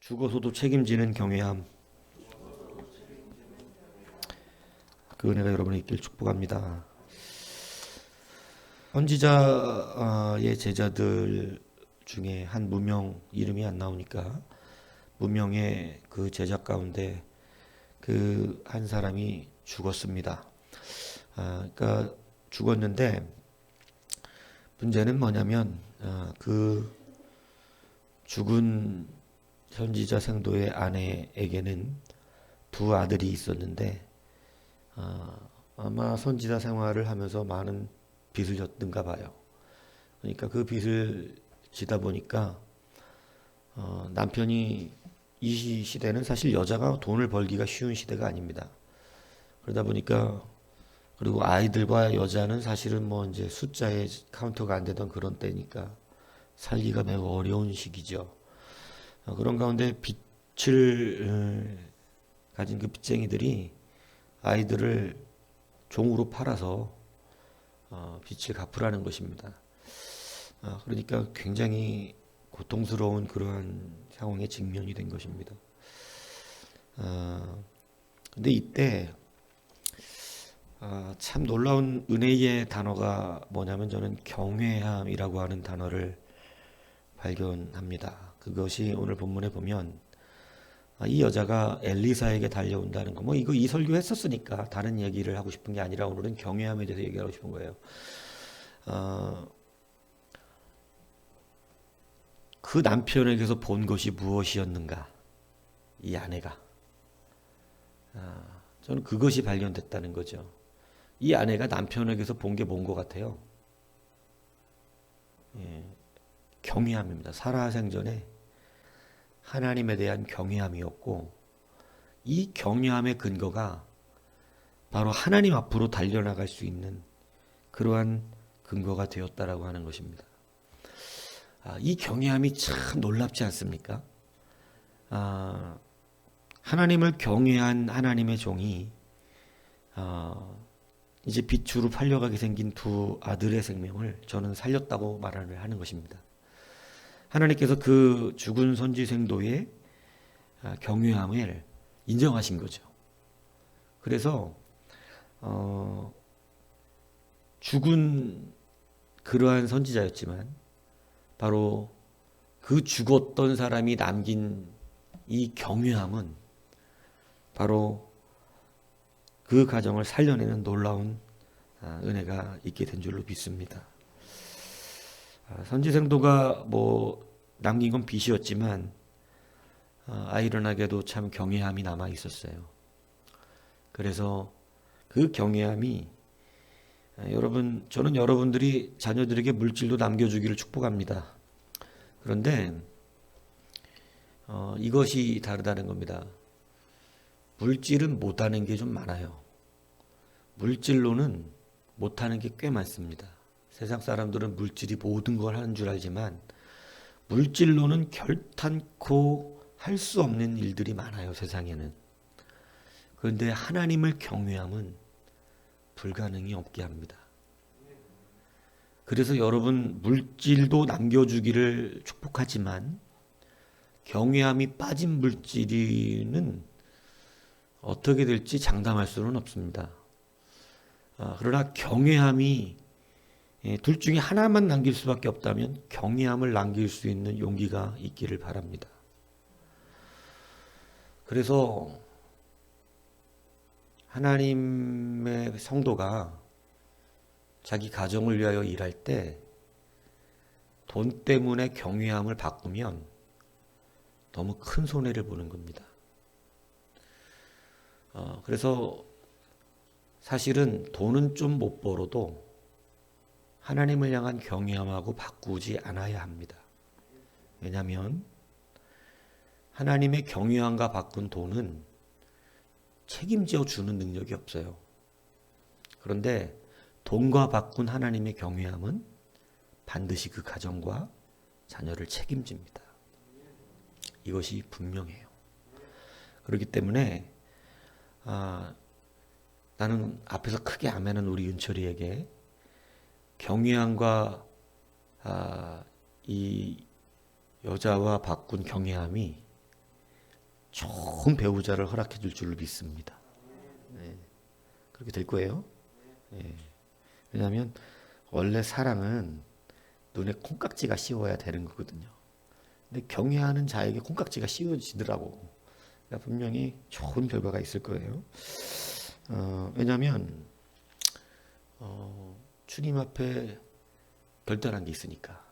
죽어서도 책임지는 경외함. 그 은혜가 여러분에 있길 축복합니다. 선지자의 제자들 중에 한 무명 이름이 안 나오니까 무명의 그 제자 가운데 그 한 사람이 죽었습니다. 아, 그러니까 죽었는데 문제는 뭐냐면 아, 그 죽은 선지자 생도의 아내에게는 두 아들이 있었는데 아, 아마 선지자 생활을 하면서 많은 빚을 졌던가 봐요. 그러니까 그 빚을 지다 보니까 어, 남편이 이 시대는 사실 여자가 돈을 벌기가 쉬운 시대가 아닙니다. 그러다 보니까 그리고 아이들과 여자는 사실은 뭐 이제 숫자에 카운터가 안 되던 그런 때니까 살기가 매우 어려운 시기죠. 어, 그런 가운데 빚을 어, 가진 그 빚쟁이들이 아이들을 종으로 팔아서 어, 빚을 갚으라는 것입니다. 아, 그러니까 굉장히 고통스러운 그러한 상황에 직면이 된 것입니다. 아, 근데 이때 아, 참 놀라운 은혜의 단어가 뭐냐면 저는 경외함이라고 하는 단어를 발견합니다. 그것이 오늘 본문에 보면 아, 이 여자가 엘리사에게 달려온다는 거, 뭐 이거 이 설교 했었으니까 다른 얘기를 하고 싶은 게 아니라 오늘은 경외함에 대해서 얘기하고 싶은 거예요. 어, 그 남편에게서 본 것이 무엇이었는가? 이 아내가. 아, 저는 그것이 발견됐다는 거죠. 이 아내가 남편에게서 본 게 뭔 것 같아요? 예, 경외함입니다. 살아생전에 하나님에 대한 경외함이었고, 이 경외함의 근거가 바로 하나님 앞으로 달려나갈 수 있는 그러한 근거가 되었다라고 하는 것입니다. 아, 이 경외함이 참 놀랍지 않습니까? 아, 하나님을 경외한 하나님의 종이 아, 이제 빛으로 팔려가게 생긴 두 아들의 생명을 저는 살렸다고 말을 하는 것입니다. 하나님께서 그 죽은 선지 생도의 아, 경외함을 인정하신 거죠. 그래서 어, 죽은 그러한 선지자였지만 바로 그 죽었던 사람이 남긴 이 경외함은 바로 그 가정을 살려내는 놀라운 아, 은혜가 있게 된 줄로 믿습니다. 아, 선지생도가 뭐 남긴 건 빚이었지만 아, 아이러나게도 참 경외함이 남아 있었어요. 그래서 그 경외함이 아, 여러분 저는 여러분들이 자녀들에게 물질도 남겨주기를 축복합니다. 그런데 어, 이것이 다르다는 겁니다. 물질은 못하는 게 좀 많아요. 물질로는 못하는 게 꽤 많습니다. 세상 사람들은 물질이 모든 걸 하는 줄 알지만 물질로는 결탄코 할 수 없는 일들이 많아요, 세상에는. 그런데 하나님을 경외함은 불가능이 없게 합니다. 그래서 여러분 물질도 남겨주기를 축복하지만 경외함이 빠진 물질은 어떻게 될지 장담할 수는 없습니다. 아, 그러나 경외함이 예, 둘 중에 하나만 남길 수밖에 없다면 경외함을 남길 수 있는 용기가 있기를 바랍니다. 그래서 하나님의 성도가 자기 가정을 위하여 일할 때 돈 때문에 경외함을 바꾸면 너무 큰 손해를 보는 겁니다. 어, 그래서 사실은 돈은 좀 못 벌어도 하나님을 향한 경외함하고 바꾸지 않아야 합니다. 왜냐하면 하나님의 경외함과 바꾼 돈은 책임져 주는 능력이 없어요. 그런데 돈과 바꾼 하나님의 경외함은 반드시 그 가정과 자녀를 책임집니다. 이것이 분명해요. 그렇기 때문에 아, 나는 앞에서 크게 아멘은 우리 윤철이에게 경외함과 아, 이 여자와 바꾼 경외함이 좋은 배우자를 허락해 줄 줄을 믿습니다. 네. 그렇게 될 거예요. 네. 왜냐하면 원래 사랑은 눈에 콩깍지가 씌워야 되는 거거든요. 근데 경외하는 자에게 콩깍지가 씌워지더라고. 그러니까 분명히 좋은 결과가 있을 거예요. 어, 왜냐하면 어, 주님 앞에 별다른 게 있으니까,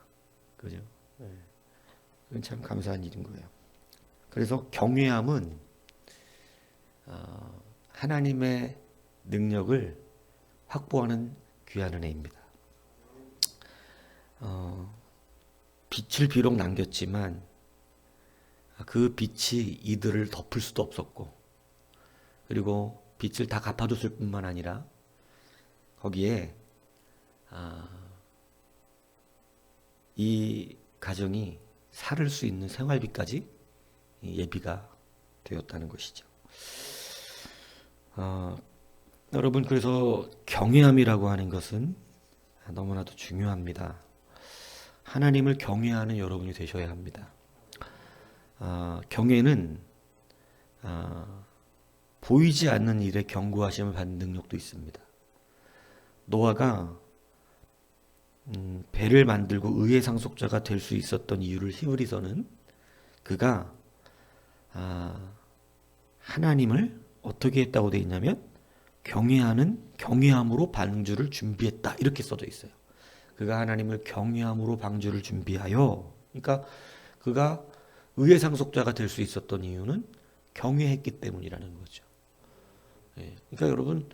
그죠? 네. 그건 참 감사한 일인 거예요. 그래서 경외함은 어, 하나님의 능력을 확보하는 귀한 은혜입니다. 어, 빛을 비록 남겼지만 그 빛이 이들을 덮을 수도 없었고 그리고 빛을 다 갚아줬을 뿐만 아니라 거기에 아, 이 가정이 살을 수 있는 생활비까지 예비가 되었다는 것이죠. 어, 여러분 그래서 경외함이라고 하는 것은 너무나도 중요합니다. 하나님을 경외하는 여러분이 되셔야 합니다. 아, 경외는 아, 보이지 않는 일에 경고하심을 받는 능력도 있습니다. 노아가 음, 배를 만들고 의의 상속자가 될 수 있었던 이유를 히브리서는 그가 아, 하나님을 어떻게 했다고 되어 있냐면 경외하는 경외함으로 방주를 준비했다 이렇게 써져 있어요. 그가 하나님을 경외함으로 방주를 준비하여 그러니까 그가 의의 상속자가 될 수 있었던 이유는 경외했기 때문이라는 거죠. 예, 그러니까 여러분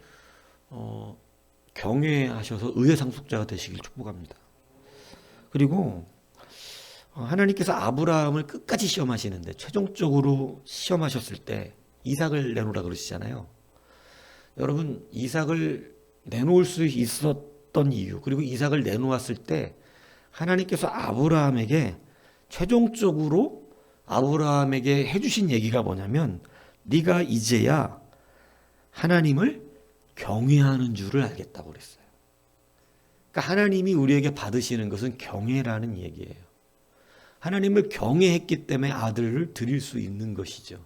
어, 경외하셔서 의의 상속자가 되시길 축복합니다. 그리고 어, 하나님께서 아브라함을 끝까지 시험하시는데 최종적으로 시험하셨을 때 이삭을 내놓으라 그러시잖아요. 여러분 이삭을 내놓을 수 있었던 이유 그리고 이삭을 내놓았을 때 하나님께서 아브라함에게 최종적으로 아브라함에게 해주신 얘기가 뭐냐면 네가 이제야 하나님을 경외하는 줄을 알겠다고 그랬어요. 그러니까 하나님이 우리에게 받으시는 것은 경외라는 얘기예요. 하나님을 경외했기 때문에 아들을 드릴 수 있는 것이죠.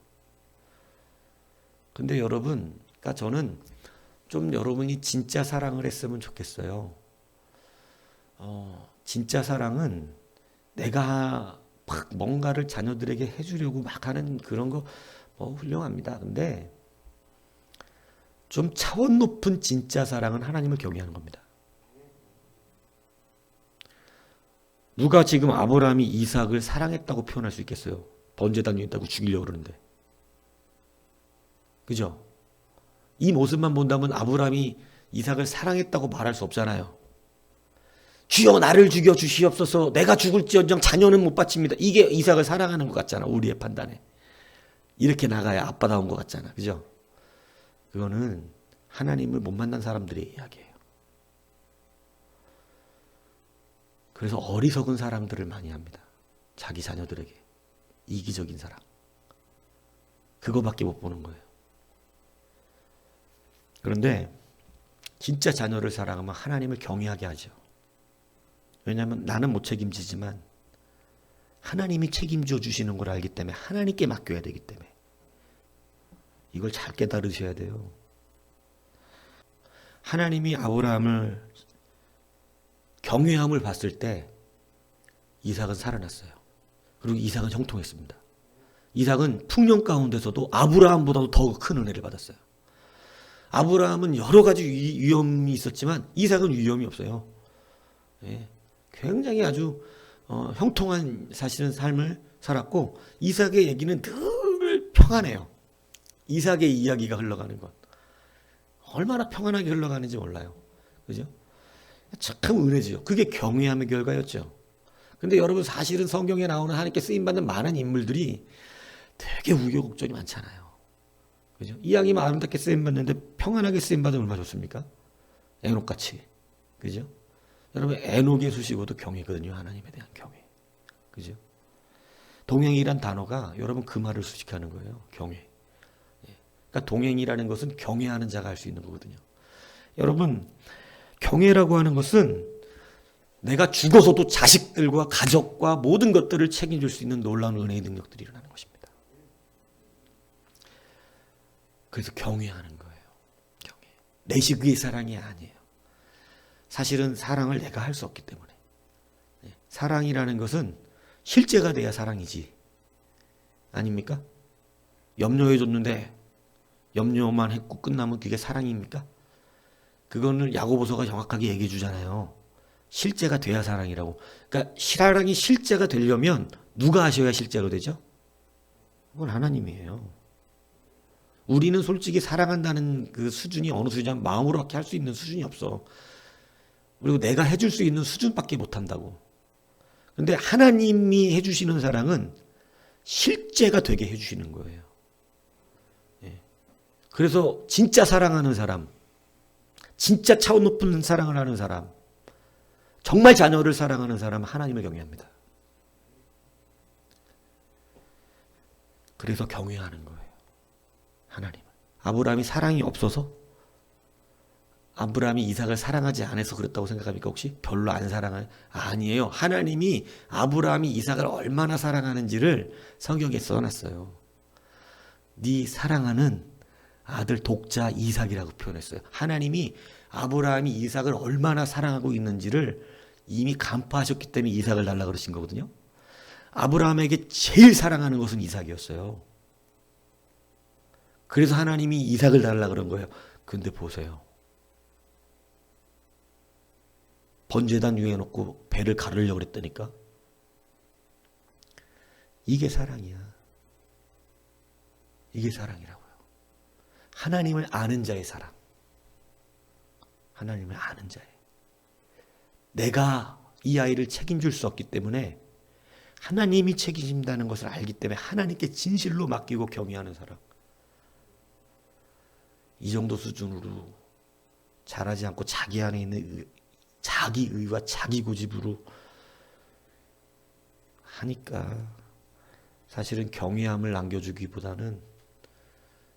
근데 여러분, 그러니까 저는 좀 여러분이 진짜 사랑을 했으면 좋겠어요. 어, 진짜 사랑은 내가 막 뭔가를 자녀들에게 해주려고 막 하는 그런 거 뭐 훌륭합니다. 근데 좀 차원 높은 진짜 사랑은 하나님을 경외하는 겁니다. 누가 지금 아브라함이 이삭을 사랑했다고 표현할 수 있겠어요? 번제단 위에 있다고 죽이려고 그러는데. 그죠? 이 모습만 본다면 아브라함이 이삭을 사랑했다고 말할 수 없잖아요. 주여 나를 죽여 주시옵소서 내가 죽을지언정 자녀는 못 바칩니다. 이게 이삭을 사랑하는 것 같잖아. 우리의 판단에. 이렇게 나가야 아빠다운 것 같잖아. 그죠? 그거는 하나님을 못 만난 사람들의 이야기예요. 그래서 어리석은 사랑들을 많이 합니다. 자기 자녀들에게. 이기적인 사랑. 그거밖에 못 보는 거예요. 그런데 진짜 자녀를 사랑하면 하나님을 경외하게 하죠. 왜냐하면 나는 못 책임지지만 하나님이 책임져 주시는 걸 알기 때문에 하나님께 맡겨야 되기 때문에 이걸 잘 깨달으셔야 돼요. 하나님이 아브라함을 경외함을 봤을 때 이삭은 살아났어요. 그리고 이삭은 형통했습니다. 이삭은 풍년 가운데서도 아브라함보다도 더 큰 은혜를 받았어요. 아브라함은 여러 가지 위험이 있었지만 이삭은 위험이 없어요. 예, 굉장히 아주 어, 형통한 사실은 삶을 살았고 이삭의 얘기는 늘 평안해요. 이삭의 이야기가 흘러가는 것. 얼마나 평안하게 흘러가는지 몰라요. 그죠? 참 은혜지요. 그게 경외함의 결과였죠. 근데 여러분 사실은 성경에 나오는 하나님께 쓰임받는 많은 인물들이 되게 우여곡절이 많잖아요. 그죠? 이왕이면 아름답게 쓰임받는데 평안하게 쓰임받으면 얼마 좋습니까? 에녹같이. 그죠? 여러분 에녹의 수식어도 경외거든요. 하나님에 대한 경외. 그죠? 동행이란 단어가 여러분 그 말을 수식하는 거예요. 경외. 예. 그러니까 동행이라는 것은 경외하는 자가 할 수 있는 거거든요. 여러분 경외라고 하는 것은 내가 죽어서도 자식들과 가족과 모든 것들을 책임질 수 있는 놀라운 은혜의 능력들이 일어나는 것입니다. 그래서 경외하는 거예요. 경외. 내시 그의 사랑이 아니에요. 사실은 사랑을 내가 할 수 없기 때문에. 예. 사랑이라는 것은 실제가 돼야 사랑이지. 아닙니까? 염려해 줬는데 염려만 했고 끝나면 그게 사랑입니까? 그거는 야고보서가 정확하게 얘기해 주잖아요. 실제가 돼야 사랑이라고. 그러니까 사랑이 실제가 되려면 누가 하셔야 실제로 되죠? 그건 하나님이에요. 우리는 솔직히 사랑한다는 그 수준이 어느 수준이냐면 마음으로밖에 할 수 있는 수준이 없어. 그리고 내가 해줄 수 있는 수준밖에 못 한다고. 근데 하나님이 해주시는 사랑은 실제가 되게 해주시는 거예요. 예. 그래서 진짜 사랑하는 사람, 진짜 차원 높은 사랑을 하는 사람, 정말 자녀를 사랑하는 사람은 하나님을 경외합니다. 그래서 경외하는 거예요. 하나님을. 아브라함이 사랑이 없어서 아브라함이 이삭을 사랑하지 않아서 그랬다고 생각합니까 혹시? 별로 안 사랑해요? 아니에요. 하나님이 아브라함이 이삭을 얼마나 사랑하는지를 성경에 써놨어요. 네 사랑하는 아들 독자 이삭이라고 표현했어요. 하나님이 아브라함이 이삭을 얼마나 사랑하고 있는지를 이미 간파하셨기 때문에 이삭을 달라 그러신 거거든요. 아브라함에게 제일 사랑하는 것은 이삭이었어요. 그래서 하나님이 이삭을 달라 그런 거예요. 근데 보세요. 번제단 위에 놓고 배를 가르려고 그랬다니까. 이게 사랑이야. 이게 사랑이라고요. 하나님을 아는 자의 사랑. 하나님을 아는 자의. 내가 이 아이를 책임질 수 없기 때문에 하나님이 책임진다는 것을 알기 때문에 하나님께 진실로 맡기고 경외하는 사람. 이 정도 수준으로 잘하지 않고 자기 안에 있는 의, 자기 의와 자기 고집으로 하니까 사실은 경외함을 남겨주기보다는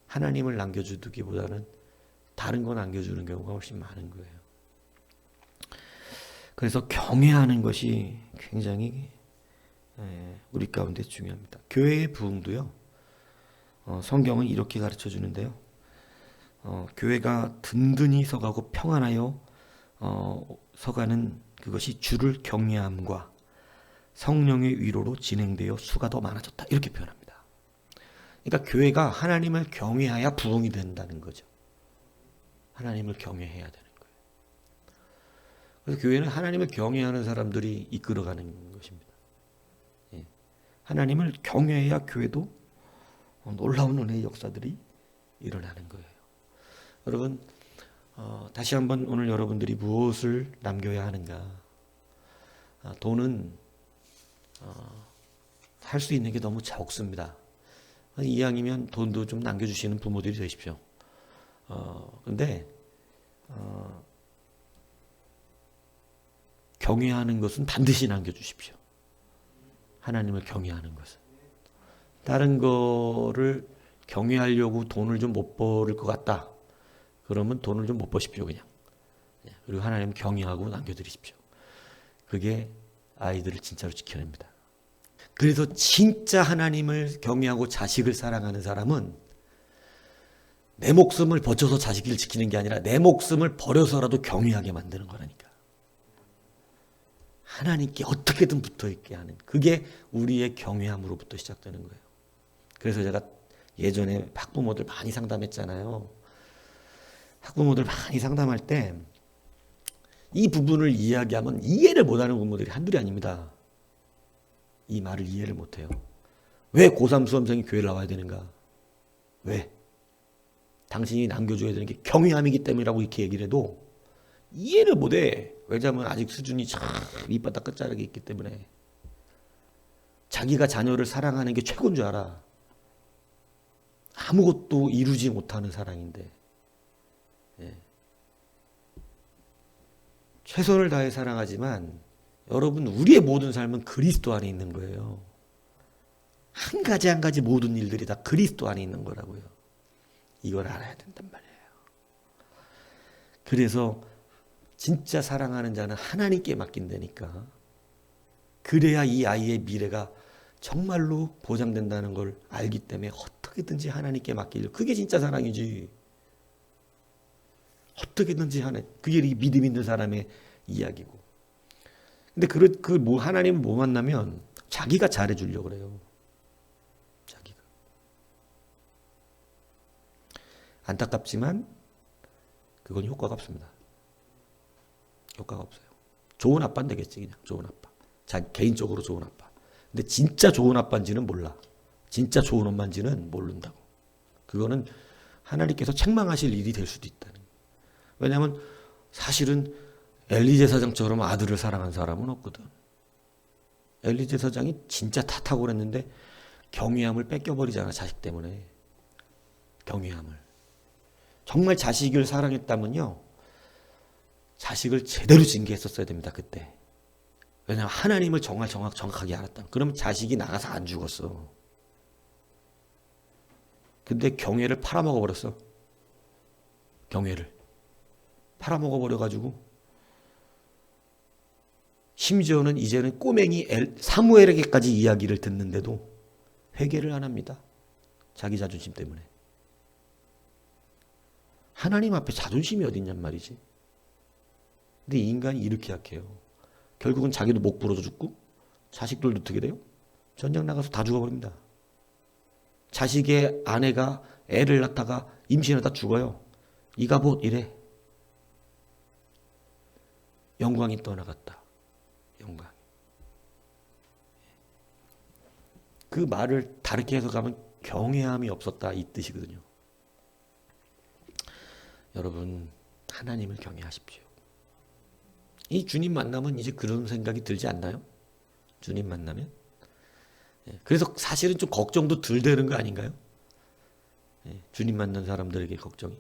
하나님을 남겨주기보다는 다른 거 남겨주는 경우가 훨씬 많은 거예요. 그래서 경외하는 것이 굉장히 예, 우리 가운데 중요합니다. 교회의 부흥도요. 어, 성경은 이렇게 가르쳐 주는데요. 어, 교회가 든든히 서가고 평안하여 어, 서가는 그것이 주를 경외함과 성령의 위로로 진행되어 수가 더 많아졌다. 이렇게 표현합니다. 그러니까 교회가 하나님을 경외해야 부흥이 된다는 거죠. 하나님을 경외해야 되는 거예요. 그래서 교회는 하나님을 경외하는 사람들이 이끌어가는 것입니다. 예. 하나님을 경외해야 교회도 놀라운 은혜의 역사들이 일어나는 거예요. 여러분 어, 다시 한번 오늘 여러분들이 무엇을 남겨야 하는가? 아, 돈은 어, 할수 있는 게 너무 적습니다. 이왕이면 돈도 좀 남겨주시는 부모들이 되십시오. 어, 근데 어, 경외하는 것은 반드시 남겨주십시오. 하나님을 경외하는 것은. 다른 거를 경외하려고 돈을 좀 못 벌을 것 같다. 그러면 돈을 좀 못 버십시오, 그냥. 예, 그리고 하나님 경외하고 남겨드리십시오. 그게 아이들을 진짜로 지켜냅니다. 그래서 진짜 하나님을 경외하고 자식을 사랑하는 사람은 내 목숨을 버텨서 자식을 지키는 게 아니라 내 목숨을 버려서라도 경외하게 만드는 거라니까. 하나님께 어떻게든 붙어 있게 하는 그게 우리의 경외함으로부터 시작되는 거예요. 그래서 제가 예전에 학부모들 많이 상담했잖아요. 학부모들 많이 상담할 때 이 부분을 이야기하면 이해를 못하는 부모들이 한둘이 아닙니다. 이 말을 이해를 못해요. 왜 고3 수험생이 교회를 나와야 되는가? 왜? 당신이 남겨줘야 되는 게 경외함이기 때문이라고 이렇게 얘기를 해도 이해를 못해. 왜냐하면 아직 수준이 참 밑바닥 끝자락에 있기 때문에 자기가 자녀를 사랑하는 게 최고인 줄 알아. 아무것도 이루지 못하는 사랑인데 예. 최선을 다해 사랑하지만 여러분 우리의 모든 삶은 그리스도 안에 있는 거예요. 한 가지 한 가지 모든 일들이 다 그리스도 안에 있는 거라고요. 이걸 알아야 된단 말이에요. 그래서 진짜 사랑하는 자는 하나님께 맡긴다니까. 그래야 이 아이의 미래가 정말로 보장된다는 걸 알기 때문에 어떻게든지 하나님께 맡기려. 그게 진짜 사랑이지. 어떻게든지 하나. 그게 이 믿음 있는 사람의 이야기고. 근데 그, 그, 뭐, 하나님은 뭐 만나면 자기가 잘해주려고 그래요. 자기가. 안타깝지만, 그건 효과가 없습니다. 효과가 없어요. 좋은 아빠는 되겠지, 그냥. 좋은 아빠. 자, 개인적으로 좋은 아빠. 근데 진짜 좋은 아빠인지는 몰라. 진짜 좋은 엄마인지는 모른다고. 그거는 하나님께서 책망하실 일이 될 수도 있다는. 왜냐하면 사실은 엘리제 사장처럼 아들을 사랑한 사람은 없거든. 엘리제 사장이 진짜 탓하고 그랬는데 경외함을 뺏겨버리잖아 자식 때문에. 경외함을. 정말 자식을 사랑했다면요 자식을 제대로 징계했었어야 됩니다 그때. 왜냐하면 하나님을 정말 정확, 정확하게 알았다 그럼 자식이 나가서 안 죽었어. 근데 경외를 팔아먹어 버렸어. 경외를. 팔아먹어 버려 가지고 심지어는 이제는 꼬맹이 엘, 사무엘에게까지 이야기를 듣는데도 회개를 안 합니다. 자기 자존심 때문에. 하나님 앞에 자존심이 어딨냔 말이지. 근데 인간이 이렇게 약해요. 결국은 자기도 목 부러져 죽고 자식들도 어떻게 돼요? 전쟁 나가서 다 죽어버립니다. 자식의 아내가 애를 낳다가 임신하다 죽어요. 이가봇 이래. 영광이 떠나갔다. 영광. 그 말을 다르게 해석하면 경외함이 없었다 이 뜻이거든요. 여러분 하나님을 경외하십시오. 이 주님 만나면 이제 그런 생각이 들지 않나요? 주님 만나면? 예, 그래서 사실은 좀 걱정도 덜 되는 거 아닌가요? 예, 주님 만난 사람들에게 걱정이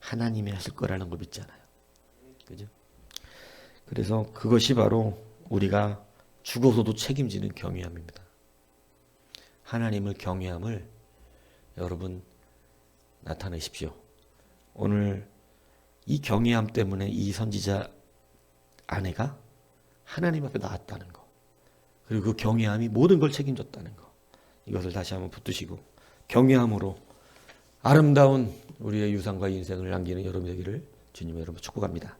하나님이 하실 거라는 걸 믿잖아요. 그죠? 그래서 그것이 바로 우리가 죽어서도 책임지는 경외함입니다. 하나님을 경외함을 여러분 나타내십시오. 오늘 이 경외함 때문에 이 선지자 아내가 하나님 앞에 나왔다는 거. 그리고 그 경외함이 모든 걸 책임졌다는 거. 이것을 다시 한번 붙드시고 경외함으로 아름다운 우리의 유산과 인생을 남기는 여러분 되기를 주님의 이름으로 축복합니다.